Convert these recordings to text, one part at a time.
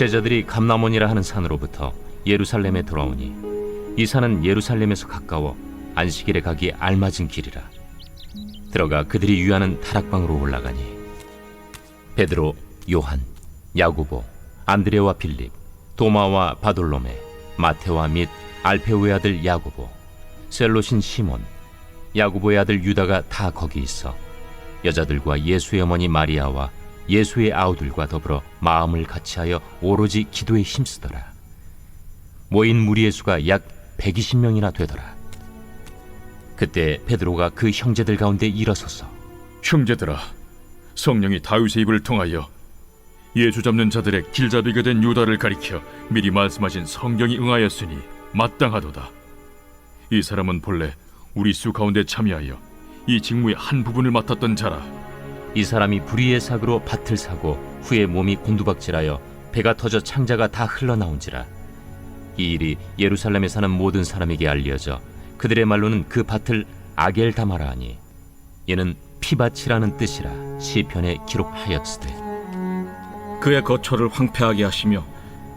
제자들이 감나몬이라 하는 산으로부터 예루살렘에 돌아오니 이 산은 예루살렘에서 가까워 안식일에 가기 알맞은 길이라. 들어가 그들이 유하는 다락방으로 올라가니 베드로, 요한, 야고보, 안드레와 빌립, 도마와 바돌로메, 마테와 및 알페오의 아들 야고보, 셀로신 시몬, 야고보의 아들 유다가 다 거기 있어 여자들과 예수의 어머니 마리아와 예수의 아우들과 더불어 마음을 같이하여 오로지 기도에 힘쓰더라. 모인 무리의 수가 약 120명이나 되더라. 그때 베드로가 그 형제들 가운데 일어서서 형제들아, 성령이 다윗의 입을 통하여 예수 잡는 자들의 길잡이가 된 유다를 가리켜 미리 말씀하신 성경이 응하였으니 마땅하도다. 이 사람은 본래 우리 수 가운데 참여하여 이 직무의 한 부분을 맡았던 자라. 이 사람이 불의의 사고로 밭을 사고 후에 몸이 곤두박질하여 배가 터져 창자가 다 흘러나온지라 이 일이 예루살렘에 사는 모든 사람에게 알려져 그들의 말로는 그 밭을 아겔 다마라 하니 이는 피밭이라는 뜻이라 시편에 기록하였으되 그의 거처를 황폐하게 하시며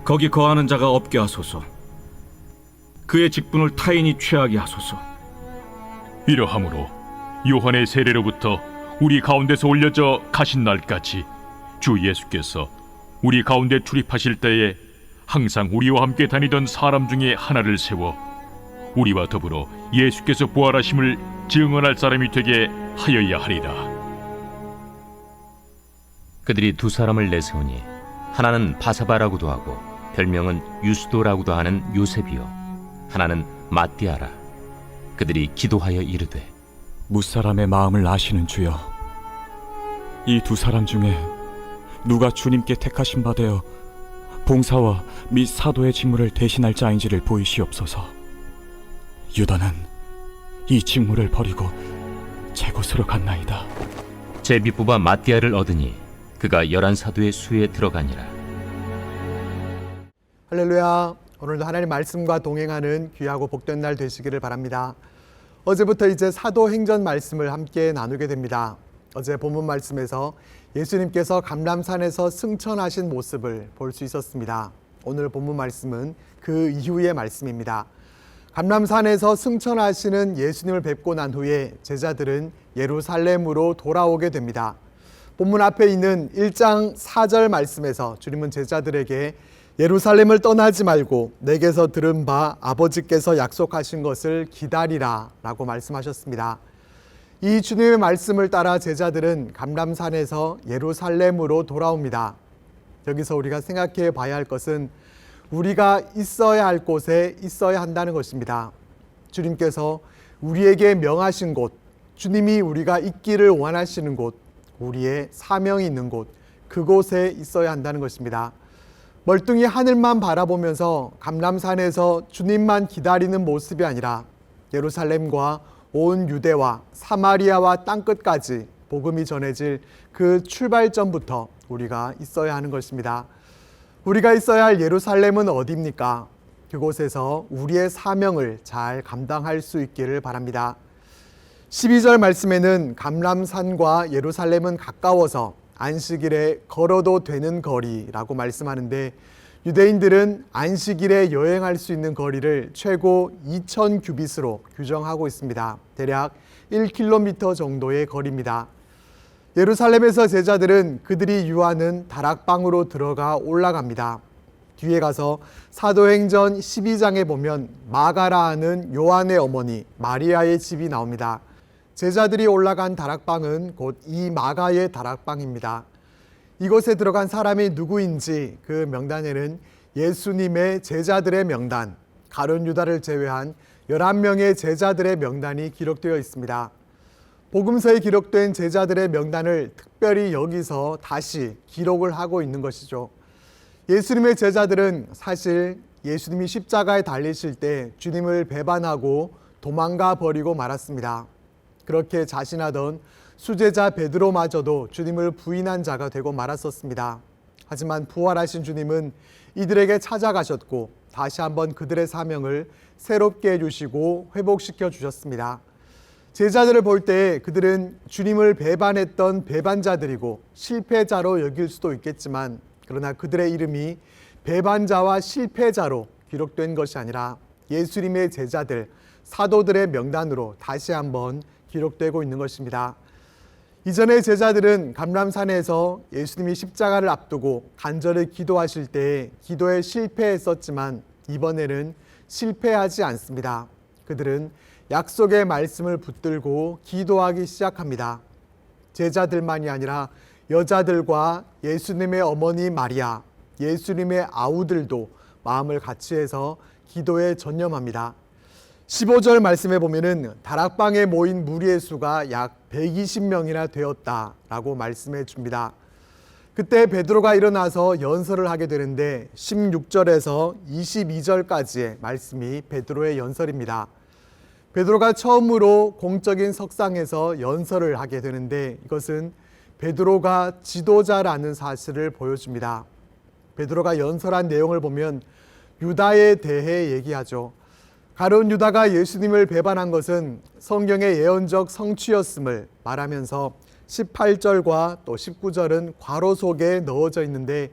거기 거하는 자가 없게 하소서. 그의 직분을 타인이 취하게 하소서. 이러함으로 요한의 세례로부터 우리 가운데서 올려져 가신 날까지 주 예수께서 우리 가운데 출입하실 때에 항상 우리와 함께 다니던 사람 중에 하나를 세워 우리와 더불어 예수께서 부활하심을 증언할 사람이 되게 하여야 하리라. 그들이 두 사람을 내세우니 하나는 바사바라고도 하고 별명은 유스도라고도 하는 요셉이요 하나는 마띠아라 그들이 기도하여 이르되 무사람의 마음을 아시는 주여 이 두 사람 중에 누가 주님께 택하신 바 되어 봉사와 및 사도의 직무를 대신할 자인지를 보이시옵소서 유다는 이 직무를 버리고 제 곳으로 갔나이다 제비 뽑아 마띠아를 얻으니 그가 열한 사도의 수에 들어가니라 할렐루야. 오늘도 하나님 말씀과 동행하는 귀하고 복된 날 되시기를 바랍니다. 어제부터 이제 사도행전 말씀을 함께 나누게 됩니다. 어제 본문 말씀에서 예수님께서 감람산에서 승천하신 모습을 볼 수 있었습니다. 오늘 본문 말씀은 그 이후의 말씀입니다. 감람산에서 승천하시는 예수님을 뵙고 난 후에 제자들은 예루살렘으로 돌아오게 됩니다. 본문 앞에 있는 1장 4절 말씀에서 주님은 제자들에게 예루살렘을 떠나지 말고 내게서 들은 바 아버지께서 약속하신 것을 기다리라 라고 말씀하셨습니다. 이 주님의 말씀을 따라 제자들은 감람산에서 예루살렘으로 돌아옵니다. 여기서 우리가 생각해 봐야 할 것은 우리가 있어야 할 곳에 있어야 한다는 것입니다. 주님께서 우리에게 명하신 곳, 주님이 우리가 있기를 원하시는 곳, 우리의 사명이 있는 곳, 그곳에 있어야 한다는 것입니다. 멀뚱히 하늘만 바라보면서 감람산에서 주님만 기다리는 모습이 아니라 예루살렘과 온 유대와 사마리아와 땅끝까지 복음이 전해질 그 출발점부터 우리가 있어야 하는 것입니다. 우리가 있어야 할 예루살렘은 어디입니까? 그곳에서 우리의 사명을 잘 감당할 수 있기를 바랍니다. 12절 말씀에는 감람산과 예루살렘은 가까워서 안식일에 걸어도 되는 거리라고 말씀하는데 유대인들은 안식일에 여행할 수 있는 거리를 최고 2,000 규빗으로 규정하고 있습니다. 대략 1km 정도의 거리입니다. 예루살렘에서 제자들은 그들이 유하는 다락방으로 들어가 올라갑니다. 뒤에 가서 사도행전 12장에 보면 마가라 하는 요한의 어머니 마리아의 집이 나옵니다. 제자들이 올라간 다락방은 곧 이 마가의 다락방입니다. 이곳에 들어간 사람이 누구인지 그 명단에는 예수님의 제자들의 명단, 가룟 유다를 제외한 11명의 제자들의 명단이 기록되어 있습니다. 복음서에 기록된 제자들의 명단을 특별히 여기서 다시 기록을 하고 있는 것이죠. 예수님의 제자들은 사실 예수님이 십자가에 달리실 때 주님을 배반하고 도망가 버리고 말았습니다. 그렇게 자신하던 수제자 베드로마저도 주님을 부인한 자가 되고 말았었습니다. 하지만 부활하신 주님은 이들에게 찾아가셨고 다시 한번 그들의 사명을 새롭게 해주시고 회복시켜 주셨습니다. 제자들을 볼 때 그들은 주님을 배반했던 배반자들이고 실패자로 여길 수도 있겠지만 그러나 그들의 이름이 배반자와 실패자로 기록된 것이 아니라 예수님의 제자들, 사도들의 명단으로 다시 한번 기록되고 있는 것입니다. 이전의 제자들은 감람산에서 예수님이 십자가를 앞두고 간절히 기도하실 때 기도에 실패했었지만 이번에는 실패하지 않습니다. 그들은 약속의 말씀을 붙들고 기도하기 시작합니다. 제자들만이 아니라 여자들과 예수님의 어머니 마리아, 예수님의 아우들도 마음을 같이 해서 기도에 전념합니다. 15절 말씀에 보면은 다락방에 모인 무리의 수가 약 120명이나 되었다라고 말씀해 줍니다. 그때 베드로가 일어나서 연설을 하게 되는데 16절에서 22절까지의 말씀이 베드로의 연설입니다. 베드로가 처음으로 공적인 석상에서 연설을 하게 되는데 이것은 베드로가 지도자라는 사실을 보여줍니다. 베드로가 연설한 내용을 보면 유다에 대해 얘기하죠. 가룟 유다가 예수님을 배반한 것은 성경의 예언적 성취였음을 말하면서 18절과 또 19절은 괄호 속에 넣어져 있는데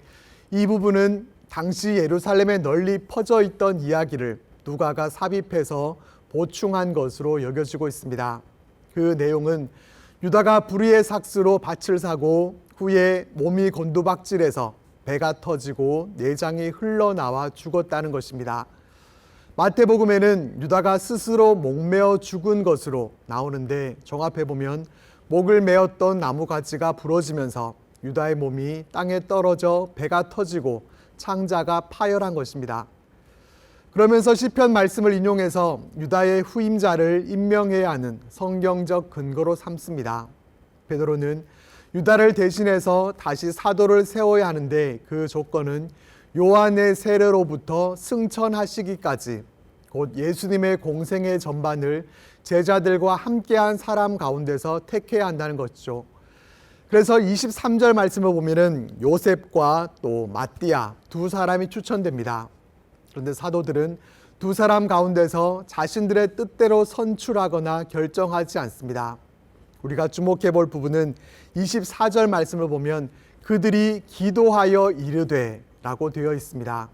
이 부분은 당시 예루살렘에 널리 퍼져 있던 이야기를 누가가 삽입해서 보충한 것으로 여겨지고 있습니다. 그 내용은 유다가 불의의 삭스로 밭을 사고 후에 몸이 곤두박질해서 배가 터지고 내장이 흘러나와 죽었다는 것입니다. 마태복음에는 유다가 스스로 목매어 죽은 것으로 나오는데 종합해 보면 목을 메었던 나무 가지가 부러지면서 유다의 몸이 땅에 떨어져 배가 터지고 창자가 파열한 것입니다. 그러면서 시편 말씀을 인용해서 유다의 후임자를 임명해야 하는 성경적 근거로 삼습니다. 베드로는 유다를 대신해서 다시 사도를 세워야 하는데 그 조건은 요한의 세례로부터 승천하시기까지 곧 예수님의 공생의 전반을 제자들과 함께한 사람 가운데서 택해야 한다는 것이죠. 그래서 23절 말씀을 보면은 요셉과 또 마띠아 두 사람이 추천됩니다. 그런데 사도들은 두 사람 가운데서 자신들의 뜻대로 선출하거나 결정하지 않습니다. 우리가 주목해 볼 부분은 24절 말씀을 보면 그들이 기도하여 이르되 라고 되어 있습니다.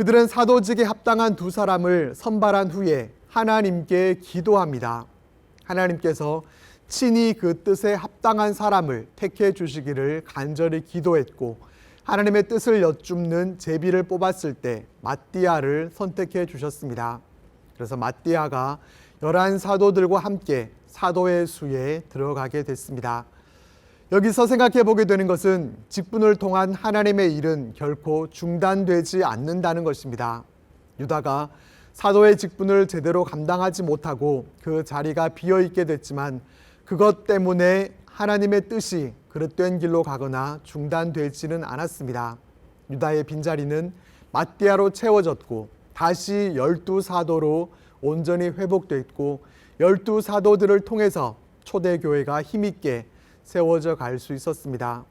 그들은 사도직에 합당한 두 사람을 선발한 후에 하나님께 기도합니다. 하나님께서 친히 그 뜻에 합당한 사람을 택해 주시기를 간절히 기도했고 하나님의 뜻을 여쭙는 제비를 뽑았을 때 마띠아를 선택해 주셨습니다. 그래서 마띠아가 열한 사도들과 함께 사도의 수에 들어가게 됐습니다. 여기서 생각해 보게 되는 것은 직분을 통한 하나님의 일은 결코 중단되지 않는다는 것입니다. 유다가 사도의 직분을 제대로 감당하지 못하고 그 자리가 비어 있게 됐지만 그것 때문에 하나님의 뜻이 그릇된 길로 가거나 중단되지는 않았습니다. 유다의 빈자리는 마띠아로 채워졌고 다시 열두 사도로 온전히 회복됐고 열두 사도들을 통해서 초대교회가 힘있게 세워져 갈 수 있었습니다.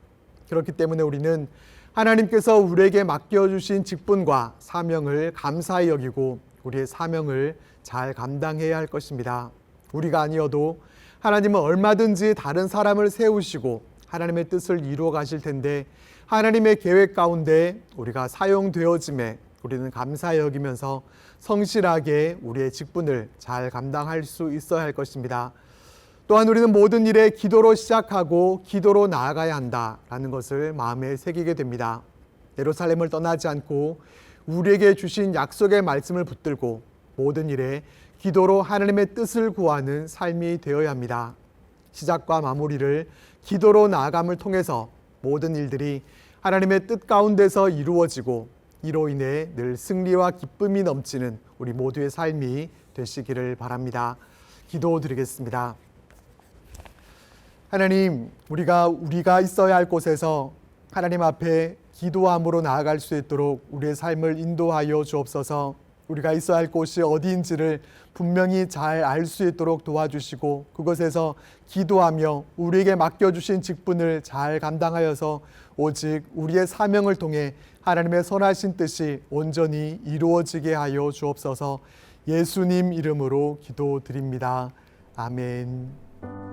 그렇기 때문에 우리는 하나님께서 우리에게 맡겨주신 직분과 사명을 감사히 여기고 우리의 사명을 잘 감당해야 할 것입니다. 우리가 아니어도 하나님은 얼마든지 다른 사람을 세우시고 하나님의 뜻을 이루어 가실 텐데 하나님의 계획 가운데 우리가 사용되어짐에 우리는 감사히 여기면서 성실하게 우리의 직분을 잘 감당할 수 있어야 할 것입니다. 또한 우리는 모든 일에 기도로 시작하고 기도로 나아가야 한다라는 것을 마음에 새기게 됩니다. 예루살렘을 떠나지 않고 우리에게 주신 약속의 말씀을 붙들고 모든 일에 기도로 하나님의 뜻을 구하는 삶이 되어야 합니다. 시작과 마무리를 기도로 나아감을 통해서 모든 일들이 하나님의 뜻 가운데서 이루어지고 이로 인해 늘 승리와 기쁨이 넘치는 우리 모두의 삶이 되시기를 바랍니다. 기도 드리겠습니다. 하나님, 우리가 우리가 있어야 할 곳에서 하나님 앞에 기도함으로 나아갈 수 있도록 우리의 삶을 인도하여 주옵소서. 우리가 있어야 할 곳이 어디인지를 분명히 잘 알 수 있도록 도와주시고 그곳에서 기도하며 우리에게 맡겨주신 직분을 잘 감당하여서 오직 우리의 사명을 통해 하나님의 선하신 뜻이 온전히 이루어지게 하여 주옵소서 예수님 이름으로 기도드립니다. 아멘.